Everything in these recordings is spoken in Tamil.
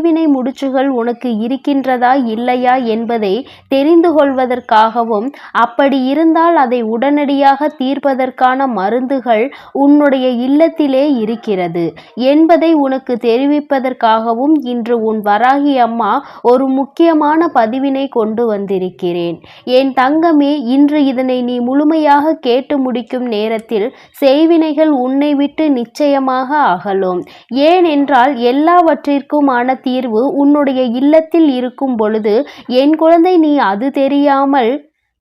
வினை முடிச்சுகள் உனக்கு இருக்கின்றதா இல்லையா என்பதை தெரிந்து கொள்வதற்காகவும் அப்படி இருந்தால் அதை உடனடியாக தீர்ப்பதற்கான மருந்துகள் உன்னுடைய இல்லத்திலே இருக்கிறது என்பதை உனக்கு தெரிவிப்பதற்காகவும் இன்று உன் வராகி அம்மா ஒரு முக்கியமான பதிவினை கொண்டு வந்திருக்கிறேன். என் தங்கமே இன்று இதனை நீ முழுமையாக கேட்டு முடிக்கும் நேரத்தில் செய்வினைகள் உன்னை விட்டு நிச்சயமாக அகலும். ஏனென்றால் எல்லாவற்றிற்குமான தீர்வு உன்னுடைய இல்லத்தில் இருக்கும் பொழுது என் குழந்தை நீ அது தெரியாமல்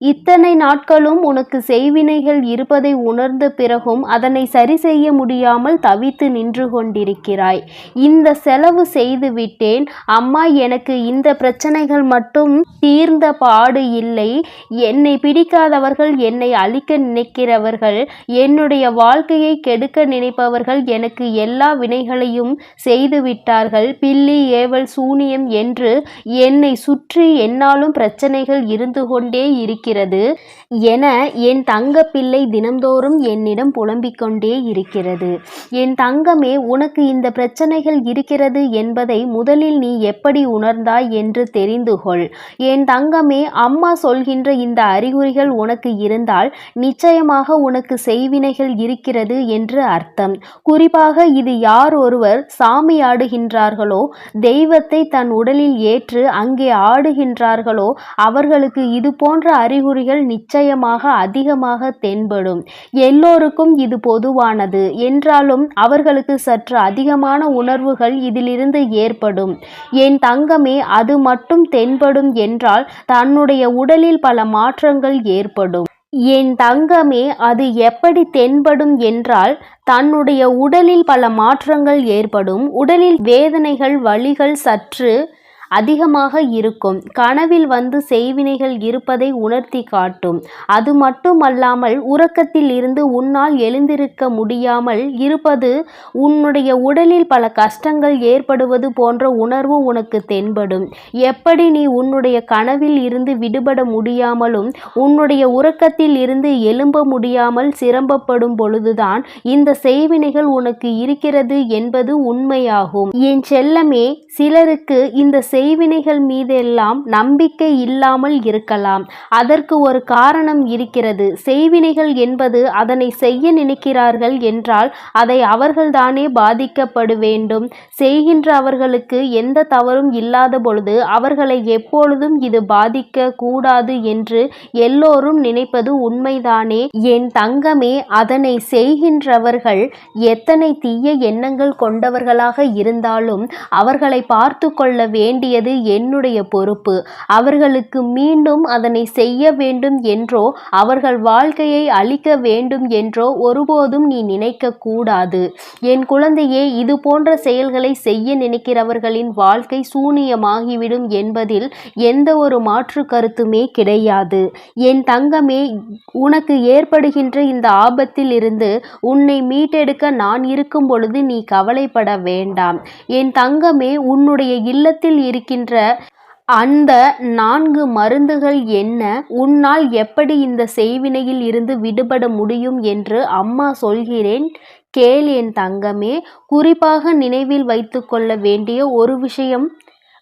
இத்தனை நாட்களும் உனக்கு செய்வினைகள் இருப்பதை உணர்ந்த பிறகும் அதனை சரி செய்ய முடியாமல் தவித்து நின்று கொண்டிருக்கிறாய். இந்த செலவு செய்து விட்டேன். அம்மா எனக்கு இந்த பிரச்சனைகள் மட்டும் தீர்ந்த பாடு இல்லை. என்னை பிடிக்காதவர்கள் என்னை அழிக்க நினைக்கிறவர்கள் என்னுடைய வாழ்க்கையை கெடுக்க நினைப்பவர்கள் எனக்கு எல்லா வினைகளையும் செய்து விட்டார்கள். பில்லி ஏவல் சூனியம் என்று என்னை சுற்றி என்னாலும் பிரச்சனைகள் இருந்து கொண்டே இருக்கிறது இருக்கிறது என என் தங்க பிள்ளை தினந்தோறும் என்னிடம் புலம்பிக் கொண்டே இருக்கிறது. என் தங்கமே உனக்கு இந்த பிரச்சனைகள் இருக்கிறது என்பதை முதலில் நீ எப்படி உணர்ந்தாய் என்று தெரிந்து கொள். என் தங்கமே அம்மா சொல்கின்ற இந்த அறிகுறிகள் உனக்கு இருந்தால் நிச்சயமாக உனக்கு செய்வினைகள் இருக்கிறது என்று அர்த்தம். குறிப்பாக இது யார் ஒருவர் சாமி ஆடுகின்றார்களோ தெய்வத்தை தன் உடலில் ஏற்று அங்கே ஆடுகின்றார்களோ அவர்களுக்கு இது போன்ற அறி அறிகுறிகள் நிச்சயமாக அதிகமாக தென்படும். எல்லோருக்கும் இது பொதுவானது. என்றாலும் அவர்களுக்கு சற்று அதிகமான உணர்வுகள் இதிலிருந்து ஏற்படும். என் தங்கமே அது மட்டும் தென்படும் என்றால் தன்னுடைய உடலில் பல மாற்றங்கள் ஏற்படும். என் தங்கமே அது எப்படி தென்படும் என்றால் தன்னுடைய உடலில் பல மாற்றங்கள் ஏற்படும். உடலில் வேதனைகள் வலிகள் சற்று அதிகமாக இருக்கும். கனவில் வந்து செய்வினைகள் இருப்பதை உணர்த்தி காட்டும். அது மட்டுமல்லாமல் உறக்கத்தில் இருந்து உன்னால் எழுந்திருக்க முடியாமல் இருப்பது உன்னுடைய உடலில் பல கஷ்டங்கள் ஏற்படுவது போன்ற உணர்வு உனக்கு தென்படும். எப்படி நீ உன்னுடைய கனவில் இருந்து விடுபட முடியாமலும் உன்னுடைய உறக்கத்தில் இருந்து எழும்ப முடியாமல் சிரமப்படும் பொழுதுதான் இந்த செய்வினைகள் உனக்கு இருக்கிறது என்பது உண்மையாகும். என் செல்லமே சிலருக்கு இந்த செய்வினைகள் மீதெல்லாம் நம்பிக்கை இல்லாமல் இருக்கலாம். அதற்கு ஒரு காரணம் இருக்கிறது. செய்வினைகள் என்பது அதனை செய்ய நினைக்கிறார்கள் என்றால் அதை அவர்கள்தானே பாதிக்கப்பட வேண்டும். செய்கின்ற அவர்களுக்கு எந்த தவறும் இல்லாத பொழுது அவர்களை எப்பொழுதும் இது பாதிக்க கூடாது என்று எல்லோரும் நினைப்பது உண்மைதானே? என் தங்கமே அதனை செய்கின்றவர்கள் எத்தனை தீய எண்ணங்கள் கொண்டவர்களாக இருந்தாலும் அவர்களை பார்த்து கொள்ள வேண்டியது என்னுடைய பொறுப்பு. அவர்களுக்கு மீண்டும் அதனை செய்ய வேண்டும் என்றோ அவர்கள் வாழ்க்கையை அழிக்க வேண்டும் என்றோ ஒருபோதும் நீ நினைக்க கூடாது. என் குழந்தையே இது போன்ற செயல்களை செய்ய நினைக்கிறவர்களின் வாழ்க்கை சூனியமாகிவிடும் என்பதில் எந்த ஒரு மாற்று கருத்துமே கிடையாது. என் தங்கமே உனக்கு ஏற்படுகின்ற இந்த ஆபத்தில் இருந்து உன்னை மீட்டெடுக்க நான் இருக்கும் பொழுது நீ கவலைப்பட வேண்டாம். என் தங்கமே உன்னுடைய இல்லத்தில் இருக்கின்ற அந்த நான்கு மருந்துகள் என்ன? உன்னால் எப்படி இந்த செய்வினையில் இருந்து விடுபட முடியும் என்று அம்மா சொல்கிறேன். கேள் என் தங்கமே குறிப்பாக நினைவில் வைத்துக்கொள்ள வேண்டிய ஒரு விஷயம்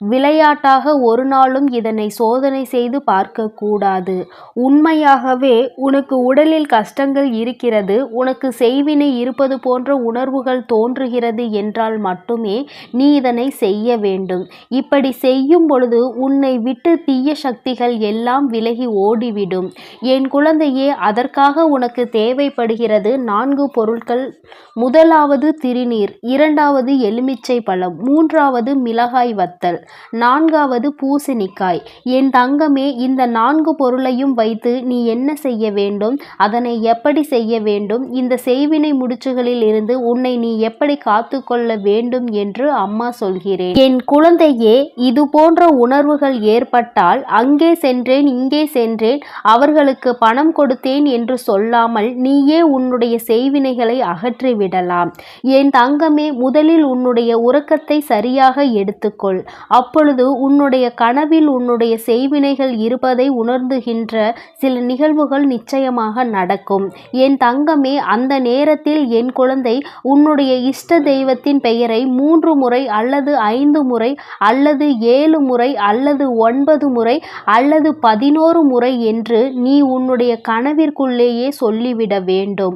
விளையாட்டாக ஒரு நாளும் இதனை சோதனை செய்து பார்க்கக்கூடாது. உண்மையாகவே உனக்கு உடலில் கஷ்டங்கள் இருக்கிறது உனக்கு செய்வினை இருப்பது போன்ற உணர்வுகள் தோன்றுகிறது என்றால் மட்டுமே நீ இதனை செய்ய வேண்டும். இப்படி செய்யும் பொழுது உன்னை விட்டு தீய சக்திகள் எல்லாம் விலகி ஓடிவிடும். என் குழந்தையே அதற்காக உனக்கு தேவைப்படுகிறது நான்கு பொருட்கள். முதலாவது திருநீர் இரண்டாவது எலுமிச்சை பழம் மூன்றாவது மிளகாய் வத்தல். நான்காவது பூசணிக்காய். என் தங்கமே இந்த நான்கு பொருளையும் வைத்து நீ என்ன செய்ய வேண்டும்? அதனை எப்படி செய்ய வேண்டும்? இந்த செய்வினை முடிச்சுகளில் இருந்து உன்னை நீ எப்படி காத்து கொள்ள வேண்டும் என்று அம்மா சொல்கிறேன். என் குழந்தையே இது போன்ற உணர்வுகள் ஏற்பட்டால் அங்கே சென்றேன் இங்கே சென்றேன் அவர்களுக்கு பணம் கொடுத்தேன் என்று சொல்லாமல் நீயே உன்னுடைய செய்வினைகளை அகற்றிவிடலாம் என் தங்கமே முதலில் உன்னுடைய உறக்கத்தை சரியாக எடுத்துக்கொள். அப்பொழுது உன்னுடைய கனவில் உன்னுடைய செய்வினைகள் இருப்பதை உணர்ந்துகின்ற சில நிகழ்வுகள் நிச்சயமாக நடக்கும். என் தங்கமே அந்த நேரத்தில் என் குழந்தை உன்னுடைய இஷ்ட தெய்வத்தின் பெயரை மூன்று முறை அல்லது ஐந்து முறை அல்லது ஏழு முறை அல்லது ஒன்பது முறை அல்லது பதினோரு முறை என்று நீ உன்னுடைய கனவிற்குள்ளேயே சொல்லிவிட வேண்டும்.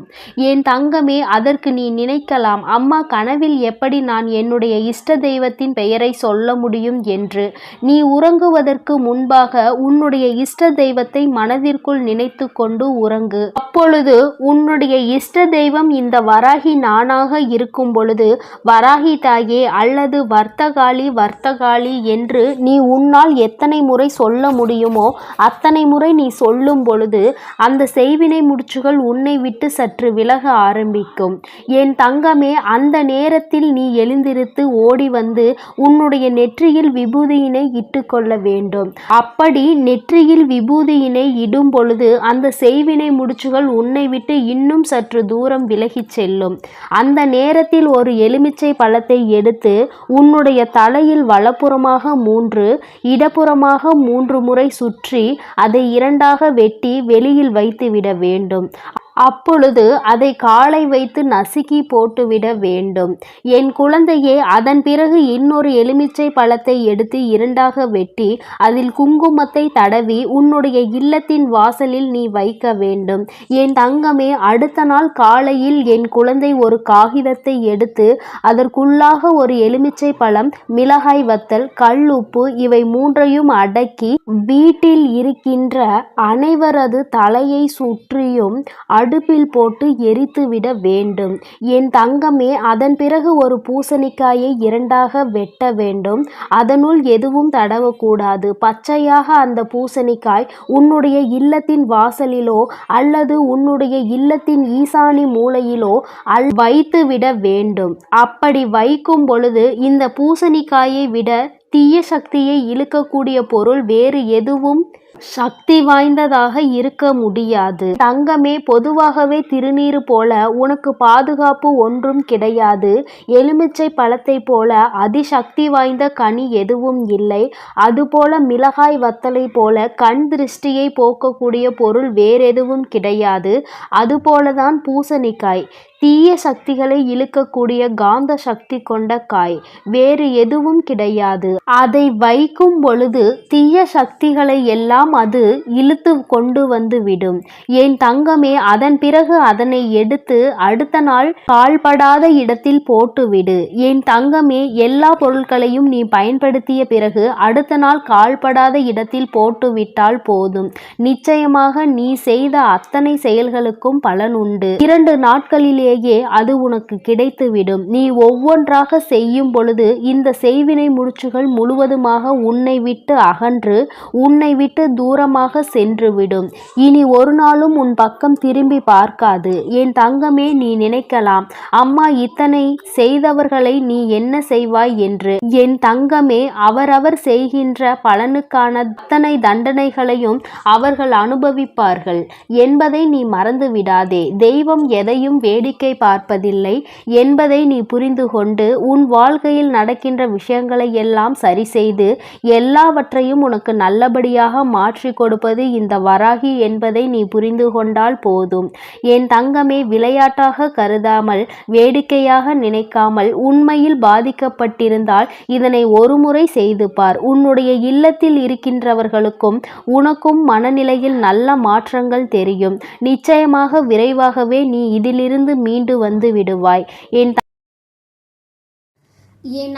என் தங்கமே அதற்கு நீ நினைக்கலாம். அம்மா கனவில் எப்படி நான் என்னுடைய இஷ்ட தெய்வத்தின் பெயரை சொல்ல முடியும்? என்று. நீ உறங்குவதற்கு முன்பாக உன்னுடைய இஷ்ட தெய்வத்தை மனதிற்குள் நினைத்து கொண்டு உறங்கு. அப்பொழுது உன்னுடைய இஷ்ட தெய்வம் இந்த வராகி நானாக இருக்கும் பொழுது வராகி தாயே அல்லது வர்த்தகாளி வர்த்தகாளி என்று நீ உன்னால் எத்தனை முறை சொல்ல முடியுமோ அத்தனை முறை நீ சொல்லும் பொழுது அந்த செய்வினை முடிச்சுகள் உன்னை விட்டு சற்று விலக ஆரம்பிக்கும். என் தங்கமே அந்த நேரத்தில் நீ எழுந்திருத்து ஓடி வந்து உன்னுடைய நெற்றியில் விபூதியினை இட்டுக்கொள்ள வேண்டும். அப்படி நெற்றியில் விபூதியினை இடும் பொழுது அந்த செய்வினை முடிச்சுகள் உன்னை விட்டு இன்னும் சற்று தூரம் விலகிச் செல்லும். அந்த நேரத்தில் ஒரு எலுமிச்சை பழத்தை எடுத்து உன்னுடைய தலையில் வலப்புறமாக மூன்று இடப்புறமாக மூன்று முறை சுற்றி அதை இரண்டாக வெட்டி வெளியில் வைத்துவிட வேண்டும். அப்பொழுது அதை காலை வைத்து நசுக்கி போட்டுவிட வேண்டும். என் குழந்தையே அதன் பிறகு இன்னொரு எலுமிச்சை பழத்தை எடுத்து இரண்டாக வெட்டி அதில் குங்குமத்தை தடவி உன்னுடைய இல்லத்தின் வாசலில் நீ வைக்க வேண்டும். என் தங்கமே அடுத்த நாள் காலையில் என் குழந்தை ஒரு காகிதத்தை எடுத்து அதற்குள்ளாக ஒரு எலுமிச்சை பழம் மிளகாய் வத்தல் கல் உப்பு இவை மூன்றையும் அடக்கி வீட்டில் இருக்கின்ற அனைவரது தலையை சுற்றியும் அடுப்பில் போட்டு எரித்துவிட வேண்டும். என் தங்கமே அதன் பிறகு ஒரு பூசணிக்காயை இரண்டாக வெட்ட வேண்டும். அதனுள் எதுவும் தடவக்கூடாது. பச்சையாக அந்த பூசணிக்காய் உன்னுடைய இல்லத்தின் வாசலிலோ அல்லது உன்னுடைய இல்லத்தின் ஈசானி மூலையிலோ அல் வைத்துவிட வேண்டும். அப்படி வைக்கும் பொழுது இந்த பூசணிக்காயை விட தீய சக்தியை இழுக்கக்கூடிய பொருள் வேறு எதுவும் சக்தி வாய்ந்ததாக இருக்க முடியாது. தங்கமே பொதுவாகவே திருநீர் போல உனக்கு பாதுகாப்பு ஒன்றும் கிடையாது. எலுமிச்சை பழத்தை போல அதிசக்தி வாய்ந்த கனி எதுவும் இல்லை. அதுபோல மிளகாய் வத்தலை போல கண் திருஷ்டியை போக்கக்கூடிய பொருள் வேறெதுவும் கிடையாது. அதுபோலதான் பூசணிக்காய். தீய சக்திகளை இழுக்கக்கூடிய காந்த சக்தி கொண்ட காய். வேறு எதுவும் கிடையாது. அதை வைக்கும் பொழுது தீய சக்திகளை எல்லாம் அது இழுத்து கொண்டு வந்து விடும். என் தங்கமே அதன் பிறகு அதனை எடுத்து அடுத்த நாள் கால்படாத இடத்தில் போட்டுவிடு என் தங்கமே எல்லா பொருட்களையும் நீ பயன்படுத்திய பிறகு அடுத்த நாள் கால்படாத இடத்தில் போட்டுவிட்டால் போதும். நிச்சயமாக நீ செய்த அத்தனை செயல்களுக்கும் பலன் உண்டு. இரண்டு நாட்களிலேயே அது உனக்கு கிடைத்துவிடும் நீ ஒவ்வொன்றாக செய்யும் பொழுது இந்த செய்வினை முடிச்சுகள் முழுவதுமாக உன்னை விட்டு அகன்று உன்னை விட்டு தூரமாக சென்றுவிடும். இனி ஒரு நாளும் உன் பக்கம் திரும்பி பார்க்காது. என் தங்கமே நீ நினைக்கலாம். அம்மா இத்தனை செய்தவர்களை நீ என்ன செய்வாய் என்று. என் தங்கமே அவரவர் செய்கின்ற பலனுக்கான அத்தனை தண்டனைகளையும் அவர்கள் அனுபவிப்பார்கள். என்பதை நீ மறந்து விடாதே தெய்வம் எதையும் வேடிக்கை பார்ப்பதில்லை. என்பதை நீ புரிந்து கொண்டு உன் வாழ்க்கையில் நடக்கின்ற விஷயங்களை எல்லாம் சரி செய்து எல்லாவற்றையும் உனக்கு நல்லபடியாக மாற்றி கொடுப்பது இந்த வராகி என்பதை நீ புரிந்து கொண்டால் போதும். என் தங்கமே விளையாட்டாக கருதாமல் வேடிக்கையாக நினைக்காமல் உண்மையில் பாதிக்கப்பட்டிருந்தால் இதனை ஒருமுறை செய்து பார். உன்னுடைய இல்லத்தில் இருக்கின்றவர்களுக்கும் உனக்கும் மனநிலையில் நல்ல மாற்றங்கள் தெரியும். நிச்சயமாக விரைவாகவே நீ இதிலிருந்து மீண்டு வந்து விடுவாய். என் என்